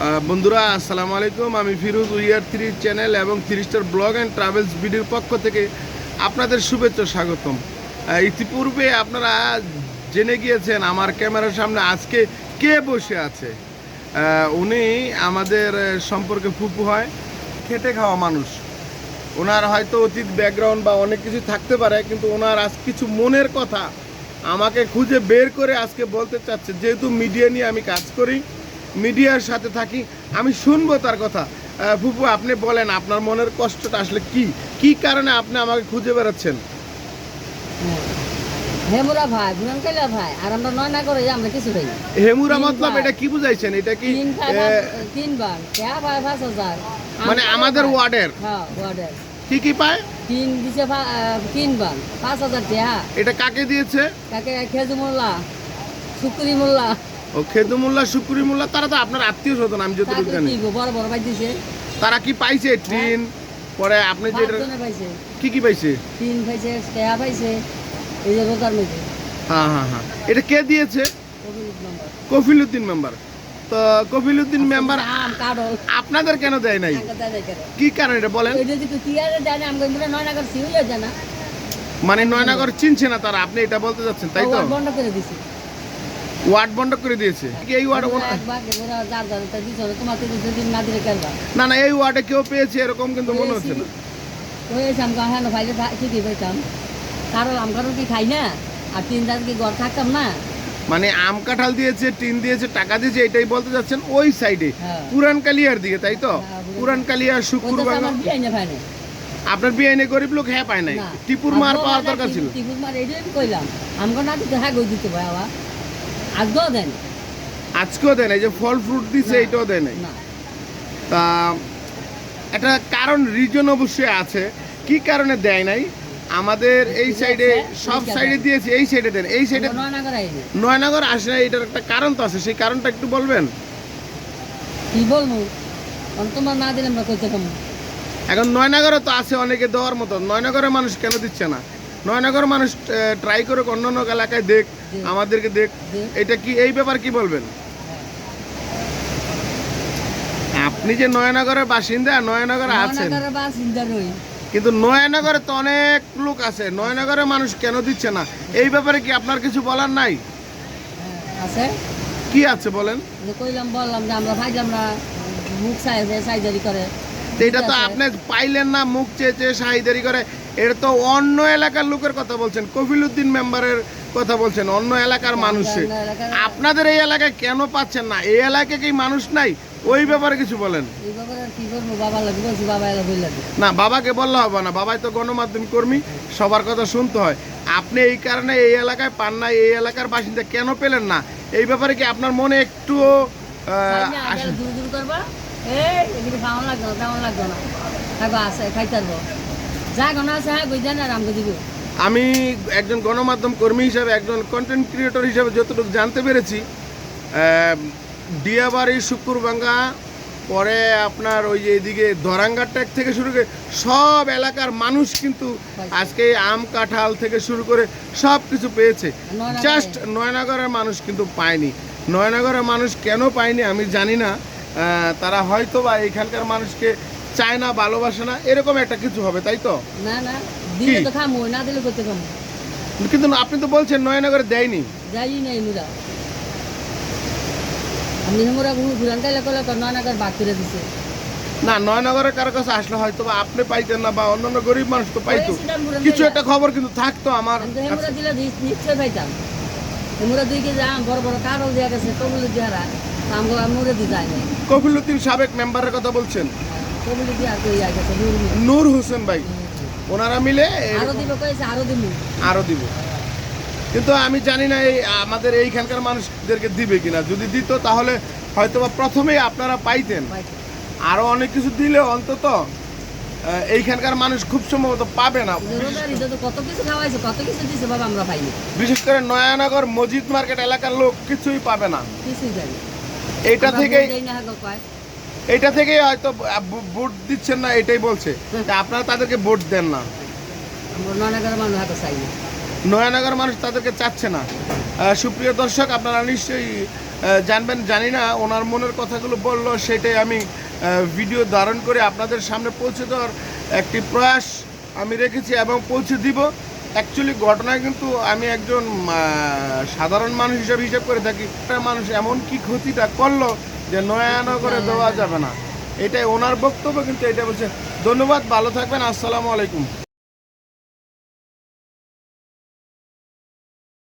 বন্ধুরা, আসসালামু আলাইকুম। আমি ফিরোজ উইয়ার থ্রি চ্যানেল এবং three star blog and travels ভিডিওর পক্ষ থেকে আপনাদের শুভেচ্ছা, স্বাগতম। ইতিপূর্বে আপনারা জেনে গিয়েছেন আমার ক্যামেরার সামনে আজকে কে বসে আছে। উনি আমাদের সম্পর্কে ফুপু হয়, খেটে খাওয়া মানুষ। ওনার হয়তো অতীত ব্যাকগ্রাউন্ড বা অনেক কিছু থাকতে পারে, কিন্তু ওনার আজ কিছু মনের কথা আমাকে খুঁজে বের করে আজকে বলতে চাচ্ছে। যেহেতু মিডিয়া নিয়ে আমি কাজ করি মিডিয়ার সাথে থাকি আমি শুনব তার কথা। ফুপু আপনি বলেন আপনার মনের কষ্টটা আসলে কি? কি কারণে আপনি আমাকে খুঁজে বেড়াচ্ছেন? হেমুরা ভাই বুনান ভাই? আর আমরা নয় না করে আমরা কিছু পাই হেমুরা মতলব এটা কি বুঝাইছেন? এটা কি তিন ভাই আহ, পাঁচ- তিনবার কেয়া ভাই পাঁচ হাজার। মানে আমাদের ওয়ার্ডের? হ্যাঁ ওয়ার্ডের। কি কি পায়? তিন দিছে ভা- আহ, তিনবার পাঁচ হাজার এটা কাকে দিয়েছে? কাকে? শুক্রি মোল্লা। ও খেদুমুল্লাহ শুকুরিমুল্লাহ তারা তো আপনার আত্মীয় স্বজন আমি জানি। বড় বড় ভাই দিছে তারা কি পাইছে ট্রেন? পরে আপনি যে কি কি পাইছে? পাইছে টেহা পাইছে এই যে রোজার মধ্যে। হ্যাঁ হ্যাঁ হ্যাঁ। এটা কে দিয়েছে? কফিলউদ্দিন মেম্বার। তো কফিলউদ্দিন মেম্বার আপনাদের কেন দেয় নাই? কি কারণ এটা বলেন? মনে হয় নয় নাগার মানে নয়নাগর চিনছে না তারা আপনি এটা বলতে যাচ্ছেন তাই তো? বন্ধ করে দিছি। ওয়ার্ড বন্ধ করে দিয়েছে। এই ওয়ার্ড না না এই ওয়ার্ডে কেউ পেয়েছে এরকম কিন্তু মনে হচ্ছে না। হ্যাঁ না ভাইলে ঠিকই পাইতাম কারণ কি খাই না? আর তিন রাত কি ঘর থাকতাম না? মানে আম কাঁঠাল দিয়েছে টিন দিয়েছে টাকা দিয়েছে এটাই বলতে যাচ্ছেন ওই সাইডে। হ্যাঁ। পুরান কালিয়ার দিকে তাই তো? হ্যাঁ, পুরান- কালিয়ার শুক্রবার। আপনার বিয়ে এনে গরিব লোক হ্যাঁ পায় নাই। টিপুর মার পাওয়ার দরকার ছিল। টিপুর মার আমি কইলাম। আমগো না দিতে হ্যাঁ গই দিতে ভাই আবার। আজকেও দেন আজকেও দেয় নাই যে ফল ফ্রুট দিছে। এটাও দেয় নাই। না। তা একটা কারণ রিজন অবশ্যই আছে। কি কারণে দেয় নাই? আমাদের এই সাইডে সব সাইডে দিয়েছে এই সাইডে দেন এই সাইডে নয়নগর আসে না এটার একটা কারণ তো আছে সেই কারণটা একটু বলবেন? কি বলব? তোমার না দিলে আমরা এখন নয়নগরে তো আছে অনেকে দেওয়ার মতো। নয়নগরের মানুষ কেন দিচ্ছে না? নয়নগর মানুষ ট্রাই করে অন্য অন্য এলাকায় দেখ। আমাদেরকে দেখ এটা কি এই ব্যাপার কি বলবেন? আপনি যে নয়নগরের বাসিন্দা নয়নগরে আছেন। কিন্তু নয়নগরে তো অনেক লোক আছে নয়নগরের মানুষ কেন দিচ্ছে না? এই ব্যাপারে কি আপনার কিছু বলার নাই? হ্যাঁ, আছে। কি আছে বলেন? কইলাম বললাম যে আমরা ভাইলাম না মুখ সাইজে সাইজারি করে। তো এটা তো আপনি পাইলেন না মুখ চেয়ে চেয়ে শাহিদারি করে। এটা তো অন্য এলাকার লোকের কথা বলছেন কফিলউদ্দিন মেম্বারের কথা বলছেন অন্য এলাকার মানুষে আপনাদের এই এলাকায় কেন পাচ্ছেন না? এই এলাকায় কি মানুষ নাই? ওই ব্যাপারে কিছু বলেন। না বাবাকে বললে হবে না। বাবাই তো গণমাধ্যম কর্মী সবার কথা শুনতে হয়। আপনি এই কারণে এই এলাকায় পান না এই এলাকার বাসিন্দা কেন পেলেন না? এই ব্যাপারে কি আপনার মনে একটুও আসে- আমি একজন গণমাধ্যম কর্মী হিসাবে একজন কন্টেন্ট ক্রিয়েটর হিসাবে যতটুকু জানতে পেরেছি ডিয়াবাড়ি শুকুরবাঙ্গা পরে আপনার ওই যে এদিকে ধরাঙ্গার ট্যাক থেকে শুরু করে সব এলাকার মানুষ কিন্তু আজকে আম কাঁঠাল থেকে শুরু করে সব কিছু পেয়েছে। জাস্ট নয়নগরের মানুষ কিন্তু পায়নি। নয়নগরের মানুষ কেন পায়নি আমি জানি না। তারা হয়তো বা এখানকার মানুষকে চায় না ভালোবাসে না এরকম একটা কিছু হবে তাই তো? না না দিলে তো খামো না দিলে করতে খামো। কিন্তু আপনি তো বলছেন নয়নগরে দেয়নি। যাই নাই মুরা আমি মোরা ঘুরান কাইলে কলে নয়নাগর বাদ করে দিছে। না নয়নগরের কারও কাছে আসলে হয়তো বা আপনি পাইতেন না বা অন্যান্য গরিব মানুষ তো পাইতো। কিছু একটা খবর কিন্তু থাকতো আমার আমি তো হেমুরা কাছে। দিলে নি- নিশ্চয় পাইতাম। হেমুরা দুই কেজি আম বড় বড় কারল দিয়া গেছে কবুলি দিয়ারা আমগুলো মুরে দি যায় কফিলুদ্দিন সাবেক মেম্বারের কথা বলছেন। গেছে নূর হোসেন। ভাই। ওনারা মিলে আরও দিব আরও দিব। কিন্তু আমি জানি না এই আমাদের এইখানকার মানুষদেরকে দিবে কিনা। যদি দিত তাহলে হয়তো বা প্রথমেই আপনারা পাইতেন। আরও অনেক কিছু দিলে অন্তত এইখানকার মানুষ খুব সম্ভবত পাবে না। বিশেষ করে নয়ানগর মসজিদ মার্কেট এলাকার লোক কিছুই পাবে না। কিছুই জানি এটা থেকেই হয়তো ভোট দিচ্ছেন না এটাই বলছে। আপনারা তাদেরকে ভোট দেন না। নয়ানগর মানুষ তাদেরকে চাচ্ছে না। সুপ্রিয় দর্শক আপনারা নিশ্চয়ই জানবেন জানি না ওনার মনের কথাগুলো বলল সেটাই আমি ভিডিও ধারণ করে আপনাদের সামনে পৌঁছে দেওয়ার একটি প্রয়াস আমি রেখেছি এবং পৌঁছে দিব। অ্যাকচুয়ালি ঘটনা কিন্তু আমি একজন সাধারণ মানুষ হিসেবে হিসাব করে থাকি। একটা মানুষ এমন কি ক্ষতিটা করল যে নয়ানগরে দেওয়া যাবে না। এটাই ওনার বক্তব্য কিন্তু এটা বলছে ধন্যবাদ ভালো থাকবেন আসসালামু আলাইকুম।